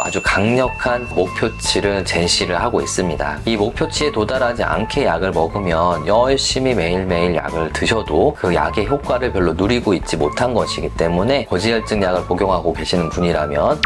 아주 강력한 목표치를 제시를 하고 있습니다. 이 목표치에 도달하지 않게 약을 먹으면 열심히 매일매일 약을 드셔도 그 약의 효과를 별로 누리고 있지 못한 것이기 때문에 고지혈증 약을 복용하고 계시는 분이라면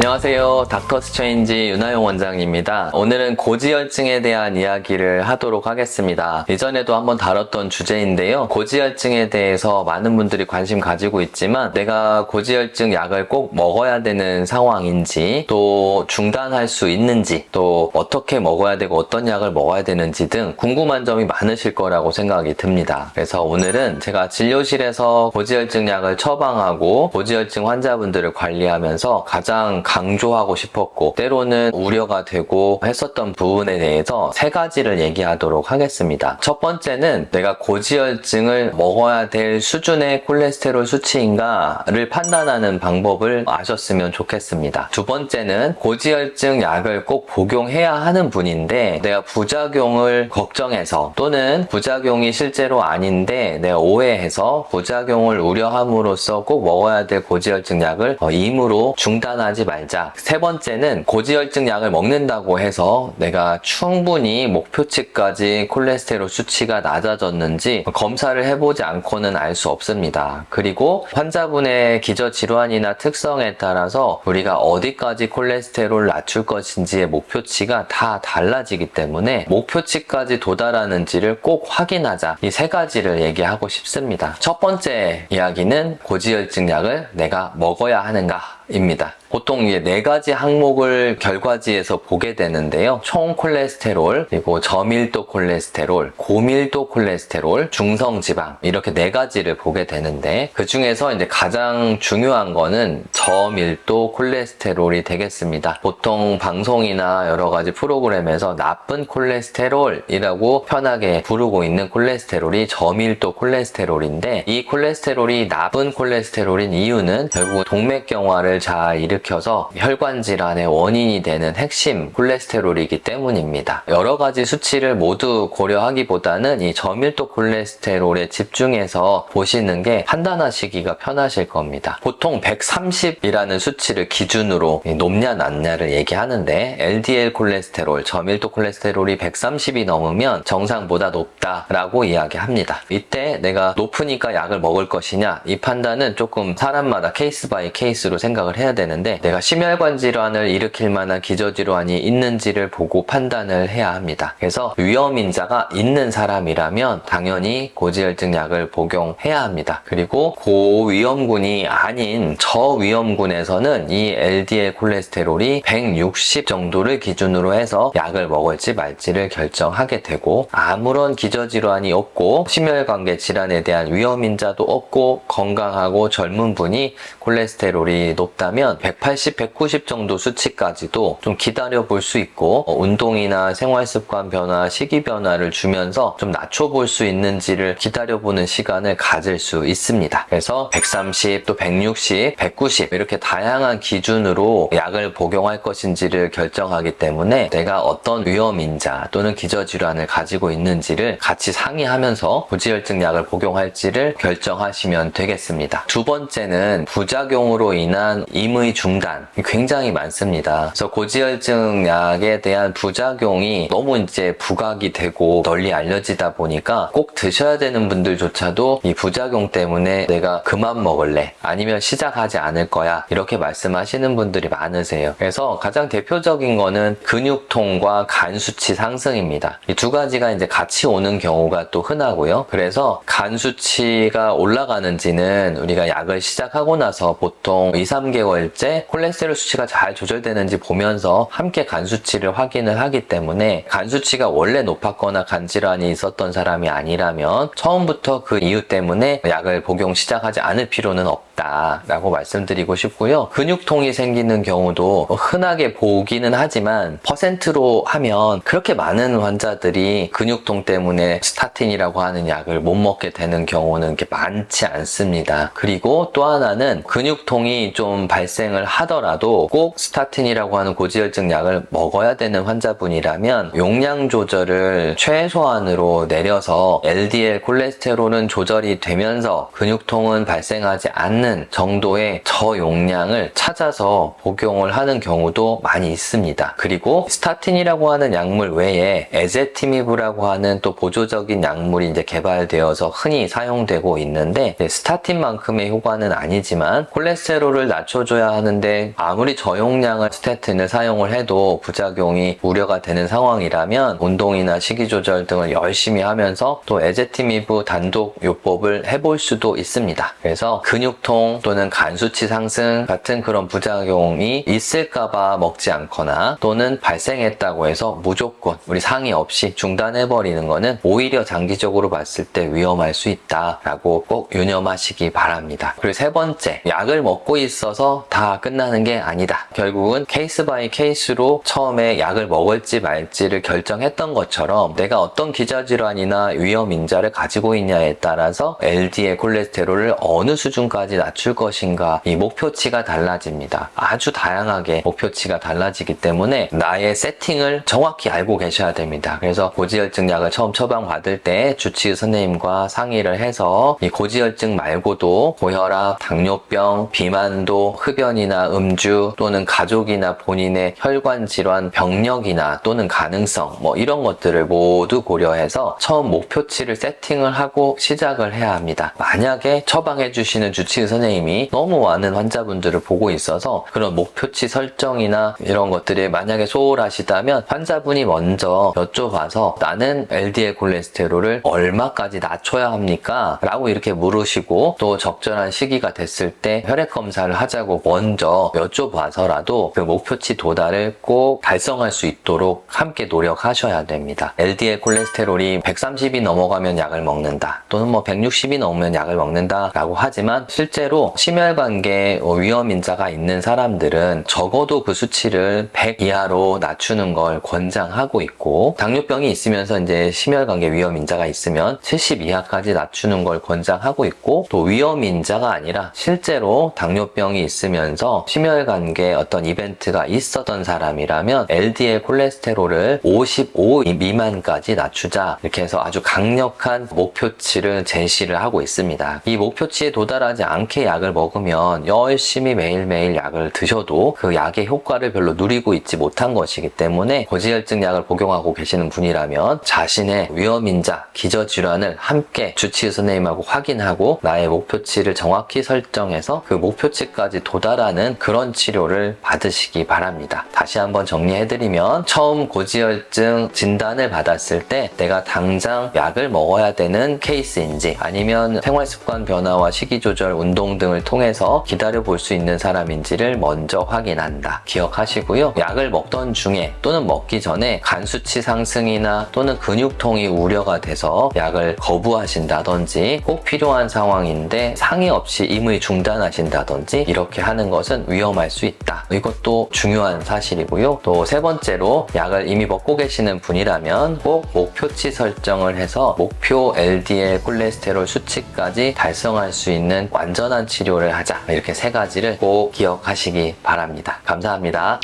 안녕하세요. 닥터 스트레인지 윤하용 원장입니다. 오늘은 고지혈증에 대한 이야기를 하도록 하겠습니다. 예전에도 한번 다뤘던 주제인데요. 고지혈증에 대해서 많은 분들이 관심 가지고 있지만 내가 고지혈증 약을 꼭 먹어야 되는 상황인지 또 중단할 수 있는지 또 어떻게 먹어야 되고 어떤 약을 먹어야 되는지 등 궁금한 점이 많으실 거라고 생각이 듭니다. 그래서 오늘은 제가 진료실에서 고지혈증 약을 처방하고 고지혈증 환자분들을 관리하면서 가장 강조하고 싶었고 때로는 우려가 되고 했었던 부분에 대해서 세 가지를 얘기하도록 하겠습니다. 첫 번째는 내가 고지혈증을 먹어야 될 수준의 콜레스테롤 수치인가를 판단하는 방법을 아셨으면 좋겠습니다. 두 번째는 고지혈증 약을 꼭 복용해야 하는 분인데 내가 부작용을 걱정해서 또는 부작용이 실제로 아닌데 내가 오해해서 부작용을 우려함으로써 꼭 먹어야 될 고지혈증 약을 어, 임으로 중단하지 말 자. 세 번째는 고지혈증 약을 먹는다고 해서 내가 충분히 목표치까지 콜레스테롤 수치가 낮아졌는지 검사를 해보지 않고는 알 수 없습니다. 그리고 환자분의 기저 질환이나 특성에 따라서 우리가 어디까지 콜레스테롤을 낮출 것인지의 목표치가 다 달라지기 때문에 목표치까지 도달하는지를 꼭 확인하자. 이 세 가지를 얘기하고 싶습니다. 첫 번째 이야기는 고지혈증 약을 내가 먹어야 하는가? 입니다. 보통 이게 네 가지 항목을 결과지에서 보게 되는데요. 총 콜레스테롤, 그리고 저밀도 콜레스테롤, 고밀도 콜레스테롤, 중성 지방 이렇게 네 가지를 보게 되는데 그 중에서 이제 가장 중요한 거는 저밀도 콜레스테롤이 되겠습니다. 보통 방송이나 여러 가지 프로그램에서 나쁜 콜레스테롤이라고 편하게 부르고 있는 콜레스테롤이 저밀도 콜레스테롤인데 이 콜레스테롤이 나쁜 콜레스테롤인 이유는 결국 동맥경화를 잘 일으 켜서 혈관 질환의 원인이 되는 핵심 콜레스테롤이기 때문입니다. 여러 가지 수치를 모두 고려하기보다는 이 저밀도 콜레스테롤에 집중해서 보시는 게 판단하시기가 편하실 겁니다. 보통 130이라는 수치를 기준으로 높냐 낮냐를 얘기하는데 LDL 콜레스테롤, 저밀도 콜레스테롤이 130이 넘으면 정상보다 높다라고 이야기합니다. 이때 내가 높으니까 약을 먹을 것이냐 이 판단은 조금 사람마다 케이스 바이 케이스로 생각을 해야 되는데 내가 심혈관 질환을 일으킬 만한 기저 질환이 있는지를 보고 판단을 해야 합니다. 그래서 위험 인자가 있는 사람이라면 당연히 고지혈증 약을 복용해야 합니다. 그리고 고위험군이 아닌 저위험군에서는 이 LDL 콜레스테롤이 160 정도를 기준으로 해서 약을 먹을지 말지를 결정하게 되고 아무런 기저 질환이 없고 심혈관계 질환에 대한 위험 인자도 없고 건강하고 젊은 분이 콜레스테롤이 높다면 180, 190 정도 수치까지도 좀 기다려 볼 수 있고 어, 운동이나 생활 습관 변화, 식이 변화를 주면서 좀 낮춰 볼 수 있는지를 기다려 보는 시간을 가질 수 있습니다. 그래서 130, 또 160, 190 이렇게 다양한 기준으로 약을 복용할 것인지를 결정하기 때문에 내가 어떤 위험인자 또는 기저질환을 가지고 있는지를 같이 상의하면서 고지혈증 약을 복용할지를 결정하시면 되겠습니다. 두 번째는 부작용으로 인한 임의 중단 굉장히 많습니다. 그래서 고지혈증 약에 대한 부작용이 너무 이제 부각이 되고 널리 알려지다 보니까 꼭 드셔야 되는 분들조차도 이 부작용 때문에 내가 그만 먹을래 아니면 시작하지 않을 거야 이렇게 말씀하시는 분들이 많으세요. 그래서 가장 대표적인 거는 근육통과 간 수치 상승입니다. 이 두 가지가 이제 같이 오는 경우가 또 흔하고요. 그래서 간 수치가 올라가는지는 우리가 약을 시작하고 나서 보통 2, 3개월째 콜레스테롤 수치가 잘 조절되는지 보면서 함께 간 수치를 확인을 하기 때문에 간 수치가 원래 높았거나 간 질환이 있었던 사람이 아니라면 처음부터 그 이유 때문에 약을 복용 시작하지 않을 필요는 없 다라고 말씀드리고 싶고요. 근육통이 생기는 경우도 흔하게 보기는 하지만 퍼센트로 하면 그렇게 많은 환자들이 근육통 때문에 스타틴이라고 하는 약을 못 먹게 되는 경우는 이렇게 많지 않습니다. 그리고 또 하나는 근육통이 좀 발생을 하더라도 꼭 스타틴이라고 하는 고지혈증 약을 먹어야 되는 환자분이라면 용량 조절을 최소한으로 내려서 LDL 콜레스테롤은 조절이 되면서 근육통은 발생하지 않는 않은 정도의 저용량을 찾아서 복용을 하는 경우도 많이 있습니다. 그리고 스타틴이라고 하는 약물 외에 에제티미브라고 하는 또 보조적인 약물이 이제 개발되어서 흔히 사용되고 있는데 네, 스타틴만큼의 효과는 아니지만 콜레스테롤을 낮춰줘야 하는데 아무리 저용량을 스타틴을 사용을 해도 부작용이 우려가 되는 상황이라면 운동이나 식이 조절 등을 열심히 하면서 또 에제티미브 단독 요법을 해볼 수도 있습니다. 그래서 근육통 또는 간 수치 상승 같은 그런 부작용이 있을까봐 먹지 않거나 또는 발생했다고 해서 무조건 우리 상의 없이 중단해버리는 거는 오히려 장기적으로 봤을 때 위험할 수 있다라고 꼭 유념하시기 바랍니다. 그리고 세 번째, 약을 먹고 있어서 다 끝나는 게 아니다. 결국은 케이스 바이 케이스로 처음에 약을 먹을지 말지를 결정했던 것처럼 내가 어떤 기저질환이나 위험 인자를 가지고 있냐에 따라서 LDL 콜레스테롤을 어느 수준까지 낮출 것인가 이 목표치가 달라집니다. 아주 다양하게 목표치가 달라지기 때문에 나의 세팅을 정확히 알고 계셔야 됩니다. 그래서 고지혈증 약을 처음 처방받을 때 주치의 선생님과 상의를 해서 이 고지혈증 말고도 고혈압, 당뇨병, 비만도, 흡연이나 음주 또는 가족이나 본인의 혈관 질환 병력이나 또는 가능성 뭐 이런 것들을 모두 고려해서 처음 목표치를 세팅을 하고 시작을 해야 합니다. 만약에 처방해 주시는 주치의 선생님 이 너무 많은 환자분들을 보고 있어서 그런 목표치 설정이나 이런 것들이 만약에 소홀하시다면 환자분이 먼저 여쭤봐서 나는 LDL 콜레스테롤을 얼마까지 낮춰야 합니까? 라고 이렇게 물으시고 또 적절한 시기가 됐을 때 혈액 검사를 하자고 먼저 여쭤봐서라도 그 목표치 도달을 꼭 달성할 수 있도록 함께 노력하셔야 됩니다. LDL 콜레스테롤이 130이 넘어가면 약을 먹는다. 또는 뭐 160이 넘으면 약을 먹는다. 라고 하지만 실제 로 심혈관계 위험 인자가 있는 사람들은 적어도 그 수치를 100 이하로 낮추는 걸 권장하고 있고 당뇨병이 있으면서 이제 심혈관계 위험 인자가 있으면 70 이하까지 낮추는 걸 권장하고 있고 또 위험 인자가 아니라 실제로 당뇨병이 있으면서 심혈관계 어떤 이벤트가 있었던 사람이라면 LDL 콜레스테롤을 55 미만까지 낮추자 이렇게 해서 아주 강력한 목표치를 제시를 하고 있습니다. 이 목표치에 도달하지 않게 약을 먹으면 열심히 매일매일 약을 드셔도 그 약의 효과를 별로 누리고 있지 못한 것이기 때문에 고지혈증 약을 복용하고 계시는 분이라면 자신의 위험인자, 기저질환을 함께 주치의 선생님하고 확인하고 나의 목표치를 정확히 설정해서 그 목표치까지 도달하는 그런 치료를 받으시기 바랍니다. 다시 한번 정리해드리면 처음 고지혈증 진단을 받았을 때 내가 당장 약을 먹어야 되는 케이스인지 아니면 생활습관 변화와 식이조절, 운동 등을 통해서 기다려 볼 수 있는 사람인지를 먼저 확인한다. 기억하시고요. 약을 먹던 중에 또는 먹기 전에 간 수치 상승이나 또는 근육통이 우려가 돼서 약을 거부하신다든지 꼭 필요한 상황인데 상의 없이 임의 중단하신다든지 이렇게 하는 것은 위험할 수 있다. 이것도 중요한 사실이고요. 또 세 번째로 약을 이미 먹고 계시는 분이라면 꼭 목표치 설정을 해서 목표 LDL 콜레스테롤 수치까지 달성할 수 있는 완 전한 치료를 하자. 이렇게 세 가지를 꼭 기억하시기 바랍니다. 감사합니다.